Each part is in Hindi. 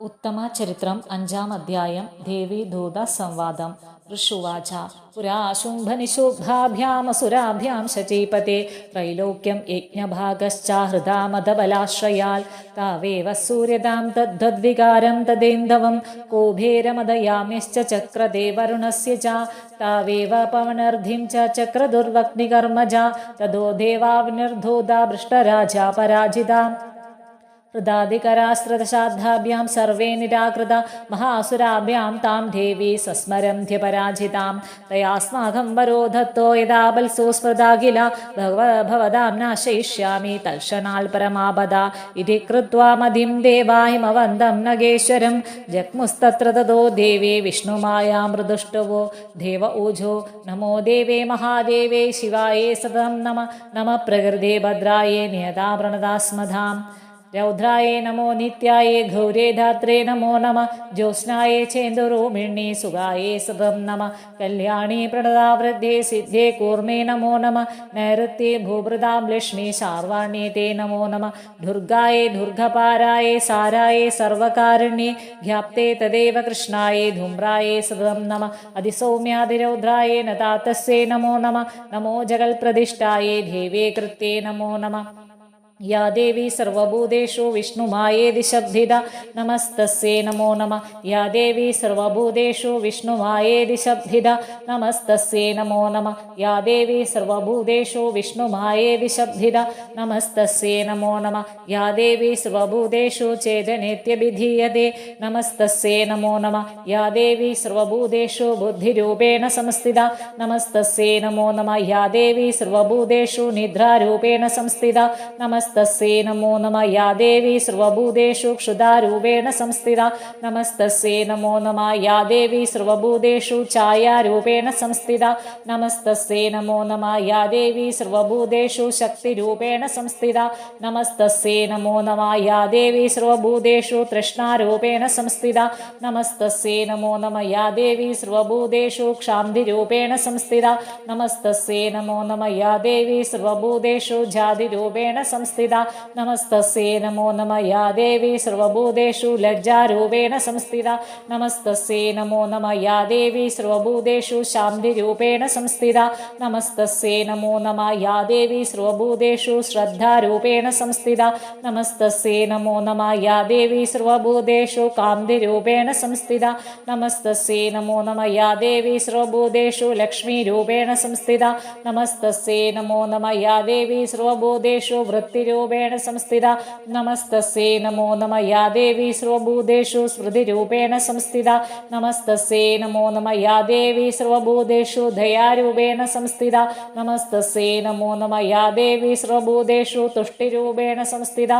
उत्तमचरित्रम् अञ्जाम् अध्यायं देवीदूतसंवादं ऋषुवाच। पुरा शुम्भनिशुभाभ्यामसुराभ्यां शचीपते। त्रैलोक्यं यज्ञभागश्च हृदा मदबलाश्रयाल् तावेव सूर्यदां तद्वद्विकारं तदेन्दवं कोभेरमदयाम्यश्च चक्रदे वरुणस्य च। तावेव पवनर्धिं च चक्रदुर्वग्निकर्मजा। तदो देवा विनिर्धोदा ഹൃദാധികരാശ്രിതശാദ്ധാഭ്യാം സർവേ നിരാകൃത മഹാസുരാഭ്യാം താം ദേവി സസ്മരന്ധ്യപരാജിതാം തയാസ്മാകം വരോധത്തോ യഥാ ബൽസോസ്മൃതാഖില ഭഗവഭവതാം നാശയിഷ്യാമി തൽക്ഷണാൽ പരമാപദ. ഇതി കൃത്വാ മതിം ദേവാഹിമവന്തം നഗേശ്വരം. ജഗ്മുസ്തത്ര തതോ ദേവി വിഷ്ണുമായ മൃദുഷ്ടവോ ദേവ ഊജോ. നമോ ദേവേ മഹാദേവേ ശിവായേ സതം നമ നമ പ്രകൃതേ ഭദ്രായേ നിയതാ പ്രണതാസ്മധാം रौद्राये नमो नित्याये, गौरे धात्रे नमो नमः, ज्योत्स्नाये चेन्दुरोमिण्ये सुगाये सदं नमः, कल्याणी प्रणदावृद्धे सिद्धे कूर्मे नमो नमः, नैऋत्ये भूभृदां लक्ष्मी शार्वाण्ये ते नमो नमः, दुर्गाये दुर्गपाराये साराये सर्वकारिण्ये व्याप्ते तदेव कृष्णाये धूम्राये सदं नमः अधिसौम्यादिरौद्राये नतातस्ये नमो नमः, नमो जगल्प्रदिष्टाये देवे कृत्ये नमो नमः। യാ ദേവി സർവഭൂതേഷു വിഷ്ണുമായേതി ശബ്ദിത നമസ്തസ്യേ നമോ നമ. യാ ദേവി സർവഭൂതേഷു വിഷ്ണുമായേതി ശബ്ദിത നമസ്തസ്യേ നമോ നമ. യാ ദേവി സർവഭൂതേഷു വിഷ്ണുമായേതി ശബ്ദിത നമസ്തസ്യേ നമോ നമ. യാ ദേവി സർവഭൂതേഷു ചേതനേത്യഭിധീയതേ നമസ്തസ്യേ നമോ നമ. യാ ദേവി സർവഭൂതേഷു ബുദ്ധിരൂപേണ സംസ്ഥിത നമസ്തസ്യേ നമോ നമ. യാ ദേവി സർവഭൂതേഷു നിദ്രാരൂപേണ സംസ്ഥിത നമസ് नमस्तस्यै नमो नमः या देवी सर्वभूतेषु क्षुधारूपेण संस्थिता नमस्तस्यै नमो नमः या देवी सर्वभूतेषु छायारूपेण संस्थिता नमस्तस्यै नमो नमः या देवी सर्वभूतेषु शक्तिरूपेण संस्थिता नमस्तस्यै नमो नमः या देवी सर्वभूतेषु तृष्णारूपेण संस्थिता नमस्तस्यै नमो नमः या देवी सर्वभूतेषु क्षान्तिरूपेण संस्थिता नमस्तस्यै नमो नमः या देवी सर्वभूतेषु जातिरूपेण संस्थिता സംസ്ഥിത. നമസ്തസ്യേ നമോ നമ. യാ ദേവി സർവഭൂതേഷു ലജ്ജാരൂപേണ സംസ്ഥിത. നമസ്തസ്യേ നമോ നമ. യാ ദേവി സർവഭൂതേഷു ശാന്തിരൂപേണ സംസ്ഥിത. നമസ്തസ്യേ നമോ നമ. യാ ദേവി സർവഭൂതേഷു ശ്രദ്ധാരൂപേണ സംസ്ഥിത. നമസ്തസ്യേ നമോ നമ. യാ ദേവി സർവഭൂതേഷു കാന്തിരൂപേണ സംസ്ഥിത. നമസ്തസ്യേ നമോ നമ. യാ ദേവി സർവഭൂതേഷു ലക്ഷ്മീരൂപേണ സംസ്ഥിത. നമസ്തസ്യേ നമോ നമ. യാ ദേവി സർവഭൂതേഷു വൃത്തി സ്മൃതിരൂപേണ സംസ്ഥിത. നമസ്തസേ നമോ നമ. യാ ദേവി സർവഭൂതേഷു സ്മൃതിരൂപേണ സംസ്ഥിത. നമസ്തസേ നമോ നമ. യാ ദേവി സർവഭൂതേഷു ദയാരൂപേണ സംസ്ഥിത. നമസ്തസേ നമോ നമ. യാ ദേവി സർവഭൂതേഷു തുഷ്ടിരൂപേണ സംസ്ഥിത.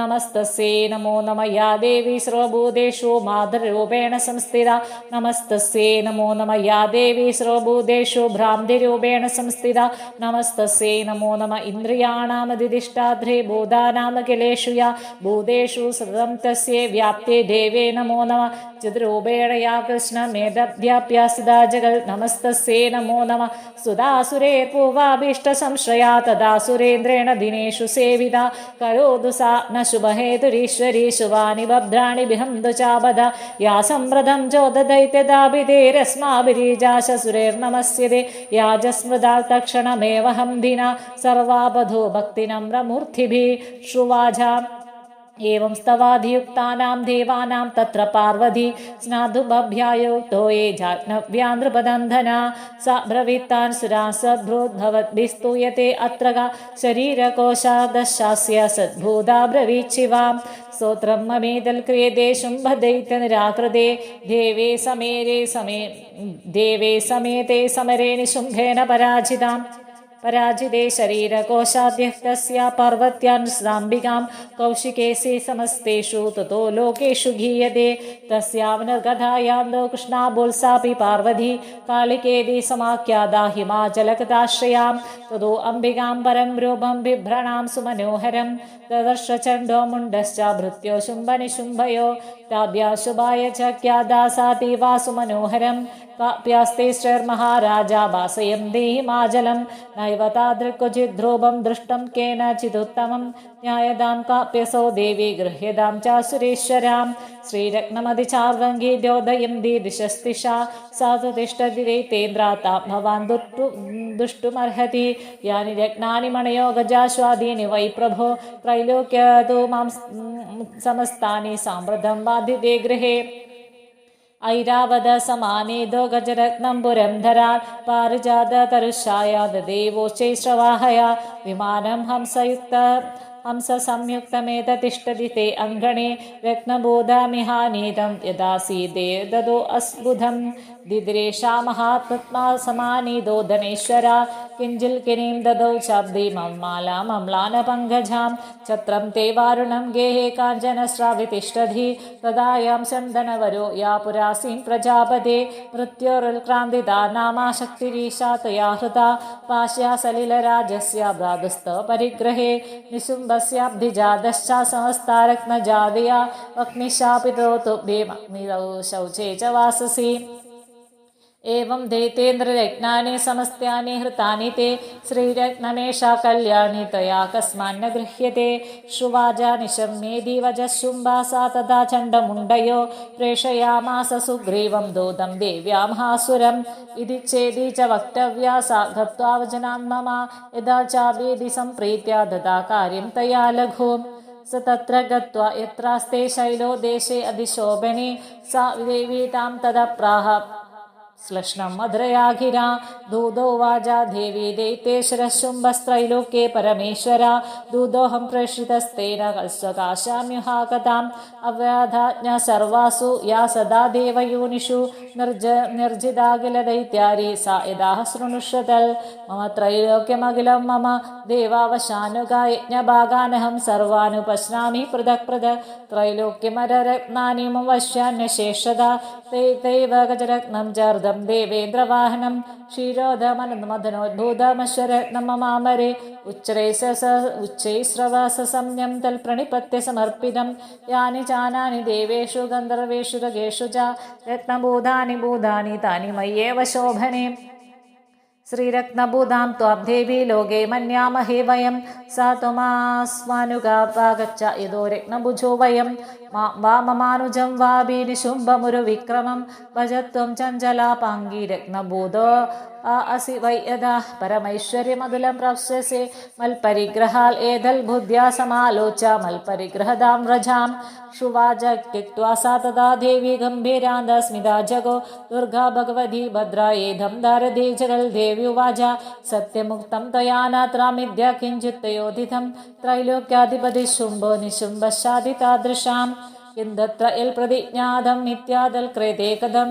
നമസ്തസേ നമോ നമ. യാ ദേവി സർവഭൂതേഷു മാതൃരൂപേണ സംസ്ഥിത. നമസ്തസേ നമോ നമ. യാ ദേവി സർവഭൂതേഷു ഭ്രാന്തിരൂപേണ സംസ്ഥിത. നമസ്തസേ നമോ നമ. ഇന്ദ്രിയാണാമതിഷ്ഠാദ്രി मध्ये बोधानामखिलेषु या। भूतेषु सततं तस्य व्याप्ते देवे नमो नमः। चिद्रूपेण या कृष्णमेधव्याप्यासिदा जगल् नमस्तस्ये नमो नमः। सुधासुरे पूर्वाभीष्टसंश्रया तदा सुरेन्द्रेण दिनेषु सेविता। करोतु सा न शुभहेतुरीश्वरी शुभानि भद्राणि विहन्तु चाबध या सम्प्रदं चोददैत्यदाभिधेरस्माभिरीजाशसुरेर्नमस्यते याजस्मृदा तक्षणमेव हन्दिना सर्वाबधो भक्तिनम्रमूर्ति सिद्धिभिः श्रुवाजा एवं स्तवाधियुक्तानां देवानां तत्र पार्वती स्नातुभ्यायुक्तो ये जाह्नव्यान्द्रपदन्धना। सा सुरा सद्भूद्भवद्भिस्तूयते अत्र का शरीरकोशादशास्य सद्भूता ब्रवीच्छिवां। स्तोत्रं ममेदल् क्रियते शुम्भदैत्यनिराकृते देवे समेरे समे देवे समेते समरे निशुम्भेन पराजिताम्। पराजिते शरीरकोशाद्यस्तस्या पार्वत्यानुसाम्बिकां कौशिकेशे समस्तेषु ततो लोकेषु गीयते कृष्णा बोल्सापि पार्वती कालिकेदि समाख्यादा हिमाचलकताश्रयां ततो अम्बिकां परं रूपं बिभ्रणां सुमनोहरं ददर्श चण्डो मुण्डश्च भृत्यो शुम्भनिशुम्भयो ताभ्या शुभाय च क्या दासाति वा सुमनोहरं काप्यास्ते श्रीर्महाराजा भासयन्ति हिमाचलं नैव तादृक्वचिद्ध्रुवं दृष्टं केनचिदुत्तमं, न्यायदां काप्यसौ देवी गृह्यदां च सुरेश्वरां श्रीरत्नमधिचार्वङ्गी द्योदयं दिदिशस्तिषा सा तु तिष्ठति दुष्टुमर्हति। यानि रत्नानि मणयो गजाश्वादीनि वै प्रभो त्रैलोक्य तु माँ समस्तानि साम्प्रतं बाधिते गृहे। ऐरावद समानेदो गजरत्नं पुरन्धरा पारिजाततरुषाया ददेवोच्चैश्रवाहया विमानं हंसयुक्त हंससंयुक्तमेततिष्ठति ते अङ्गणे रत्नबोधमिहानीतं यदासीदे ददो अस्बुधं दिद्रेषा महात्मा समानीदो धनेश्वरा किञ्जिल्किनीं ददौ चाब्दि मम्मालाम् अम्लानपङ्कजां छत्रं ते वारुणं गेहे काञ्चनस्रावितिष्ठधि तदायां चन्दनवरो या पुरासीं प्रजापदे मृत्योरुल्क्रान्तिता नामाशक्तिरीशा तया हृता पाश्या सलिलराजस्य भ्रातुस्तपरिग्रहे निशुम्भस्याब्धिजातश्च समस्तारत्नजादया अग्निशापितो तुभ्येमग्निदौ शौचे च वाससि। एवं दैतेन्द्रयज्ञानि समस्त्यानि हृतानि ते श्रीरत्नमेषा कल्याणि तया कस्मान्न गृह्यते श्रुवाजा निशम्ये दिवजशुम्भा सा तदा चण्डमुण्डयो प्रेषयामास सुग्रीवं दोदं देव्यां हासुरम् इति चेदि च वक्तव्या सा गत्वा वचनान् मम यदा चाभेदि सम्प्रीत्या ददा कार्यं तया लघु स तत्र गत्वा यत्रास्ते शैलो देशे अधिशोभने सा देवी तां तदप्राह श्लष्णं मधुरया गिरा दूदो वाजा देवी दैतेश्वरशुम्भस्त्रैलोक्ये परमेश्वरा दूदोऽहं प्रेषितस्तेन स्वकाशाम्युहाकताम् अव्याधाज्ञा सर्वासु या सदा देवयोनिषु निर्ज निर्जिदाखिलदैत्यारी सा यदाः शृणुष्यतल् मम त्रैलोक्यमखिलं मम देवावशानुगा यज्ञभागानहं सर्वानुपश्नामि पृथक् पृथक् त्रैलोक्यमररत्नानि मम वश्यान्यशेषदा ते तैव गजरत्नं ഭൂതം ദേവേന്ദ്രവാഹനം ക്ഷീരോധമനുമധനോദ്ഭൂതമശ്വരത്നമമാമരെ ഉച്ചരൈസ ഉച്ചൈസ്രവാസസംജ്ഞം തൽ പ്രണിപത്യ സമർപ്പിതം യാനി ചാനാനി ദേവേഷു ഗന്ധർവേഷു രഗേഷു ച രത്നഭൂതാനി ഭൂതാനി താനി മയ്യേവ ശോഭനേ. ശ്രീരത്നഭൂതാം ത്വാം ദേവി ലോകേ മന്യാമഹേ വയം. സാ ത്വമാസ്വാനുകാഗച്ച യതോ രത്നഭുജോ വയം. വാമമാനുജം മമാനുജം വാബീനി ശുംഭമുരു വിക്രമം ഭജത്വം ചഞ്ചലാപാംഗി രത്നഭൂതോ असि वै यदा परमैश्वर्यमधुलं प्राप्स्यसे मल्परिग्रहाल् एदल्बुद्ध्या समालोच्या मल्परिग्रहदां व्रजां शुवाज त्यक्त्वा सा तदा देवी गम्भीरान्दस्मिता जगो दुर्गा भगवती भद्रा एधं दारदे जगल्देवी उवाजा सत्यमुक्तं त्वया नात्रामिद्या किञ्चित् तयोदितं त्रैलोक्याधिपति शुम्भो निशुम्भशादितादृशाम् किन्दत्र यल् प्रतिज्ञातम् इत्यादल् कृते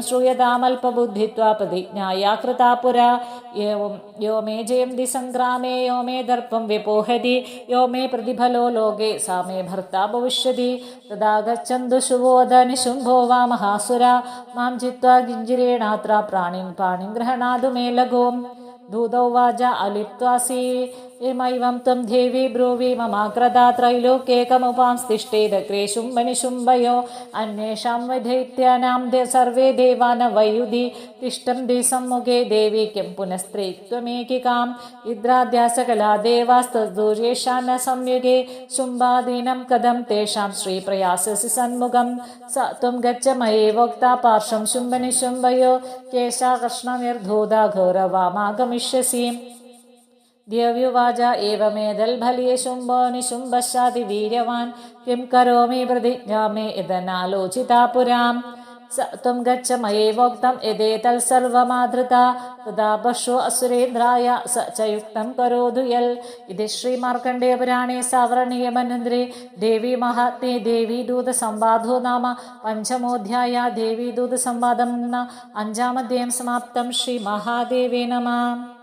श्रूयतामल्पबुद्धित्वा प्रतिज्ञाया कृता पुरा एवं यो मे जयन्ति सङ्ग्रामे यो मे दर्पं विपोहति यो मे प्रतिफलो लोके सा मे भर्ता भविष्यति तदा गच्छन्तु शुभोदनिशुम्भो वा महासुरा माँ चित्वा किञ्जिरेणात्र प्राणिं पाणिं गृह्णातु मे अलिप्त्वासि ഇമൈവം ത്വം ദേവി ബ്രൂവി മമാഗ്രത ത്രൈലോക്യേകമുപാംസ്തിഷ്ഠേത് ക്രേശും മനുശുംബയോ അന്വേഷാം വിധൈത്യാനാം സർവേ ദേവാന വയുധി തിഷ്ടം ദിസമ്മുഖേ ദേവിക്കും പുനസ്ത്രീത്വമേകികാം. ഇദ്രാധ്യാസകലാ ദേവാസ്തൂര്യേഷാന സംയുഗേ ശുംഭാദീനം കഥം തേഷാം ശ്രീപ്രയാസസി സന്മുഖം. സ ത്വം ഗച്ഛ മയേ വോക്ത പാർശ്വം ശുംഭനിശുംഭയോ കേശാകൃഷ്ണനിർധൂത ഘോരവാമാഗമിഷ്യസീം केशा कृष्णनिर्धूता घोरवामागमिष्यसि द्यव्युवाजा एवमेदल्भल्ये शुम्भो निशुम्भशादिवीर्यवान् किं करोमि प्रतिज्ञा मे यदनालोचिता पुराम् स त्वं गच्छ मयेवोक्तं यदेतल् सर्वमाधृता तदा पशु असुरेन्द्राय स च युक्तं करोतु यल् इति श्रीमार्कण्डेयपुराणे सावरणीयमनन्द्रे देवी महात्मे देवी दूतसंवादो नाम पञ्चमोऽध्याया देवी दूतसंवादं न अञ्जामध्ययं समाप्तं श्रीमहादेवे नमः